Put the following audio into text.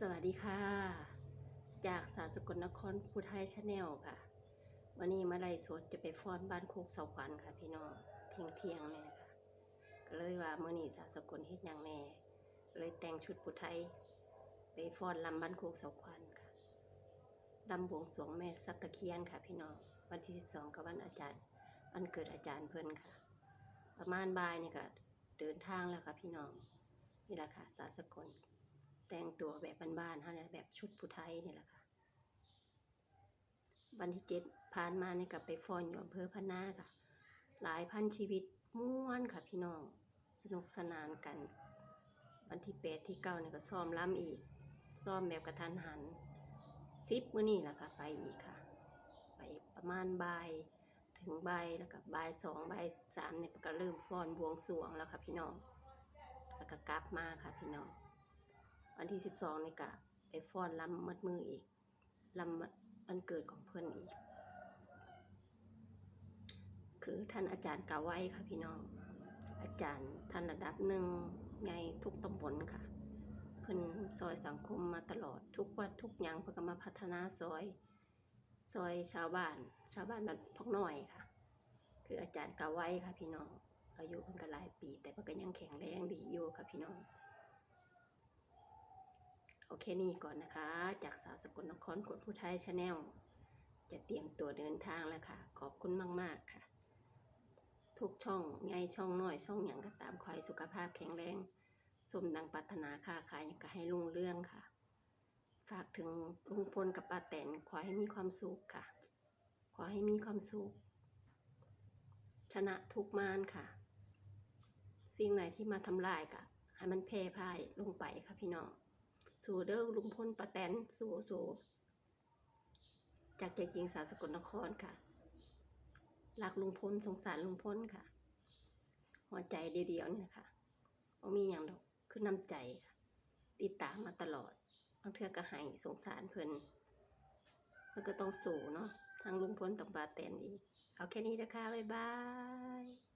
สวัสดีค่ะ จากสาวสกลนครผู้ไทยชาแนลค่ะ วันนี้มาไล่สดจะไปฟ้อนบ้านโคกเสาขวัญค่ะ พี่น้องเที่ยงเที่ยงๆเลยนะคะก็เลยว่าเมื่อนี้สาวสกลเฮ็ดยังแน่เลยแต่งชุดผู้ไทย ไปฟ้อนลำบ้านโคกเสาขวัญค่ะลำบวงสวงแม่สักตะเคียนค่ะ พี่น้องวันที่ 12กับวันอาจารย์วันเกิดอาจารย์เพิ่นค่ะ ประมาณบ่ายนี่ก็เดินทางแล้วค่ะพี่น้องนี่แหละค่ะสาวสกล แต่งตัวแบบบ้านๆเท่านั้แบบชุดผู้ไทยนี่แหละค่ะ วันที่เจ็ดผ่านมาเนี่ยกับไปฟอนอยู่อำเภอพะนาค่ะ หลายพันชีวิตม่วนค่ะพี่น้อง สนุกสนานกัน วันที่แปดที่เก้าเนี่ยก็ซ้อมล้ำอีก ซ้อมแบบกระทันหันซิปมื้อนี่แหละค่ะ ไปอีกค่ะ ไปประมาณบ่ายถึงบ่ายแล้วก็บ่ายสองบ่ายสามเนี่ยก็เริ่มฟอนบวงสรวงแล้วค่ะพี่น้องแล้วก็กลับมาค่ะพี่น้อง วันที่สิบสองนี่กะไปฟ้อนลำมัดมืออีกลำวันเกิดของเพื่อนอีก คือท่านอาจารย์กาไว้ค่ะพี่น้อง อาจารย์ท่านระดับหนึ่งไงทุกตำบลค่ะ เพิ่นซอยสังคมมาตลอดทุกวัดทุกอย่างเพิ่นก็มาพัฒนาซอยซอยชาวบ้าน ชาวบ้านบ้านพอกน้อยค่ะ คืออาจารย์กาไว้ค่ะพี่น้องอายุเพิ่นก็หลายปี แต่เพิ่นก็ยังแข็งแรงดีอยู่ค่ะพี่น้อง อเคนี่ก่อนนะคะ จากสาวสกลนครกดผู้ไทยชาแนลจะเตรียมตัวเดินทางแล้วค่ะ ขอบคุณมาก ๆ ค่ะ ทุกช่องไงช่องน้อยช่องอย่างก็ตามขอให้สุขภาพแข็งแรง สมดังปรารถนาค้าขายอย่างก็ให้รุ่งเรื่องค่ะ ฝากถึงลุงพลกับป้าแตนขอให้มีความสุขค่ะ ขอให้มีความสุข ชนะทุกมานค่ะ สิ่งไหนที่มาทำลายก็ให้มันแพร่พ่ายลงไปค่ะพี่น้อง สู่เด้อลุงพลป้าแตนสู่สู่จากใจจริงสาวสกลนครค่ะรักลุงพลสงสารลุงพลค่ะ หัวใจเดียวๆนี่นะคะบ่มีอย่างดอกคือน้ำใจค่ะติดตามมาตลอดบางเทื่อก็ให้สงสารเพิ่นมันก็ต้องสู่เนาะทางลุงพลต้องปาแตนอีก เอาแค่นี้นะคะ บ๊ายบาย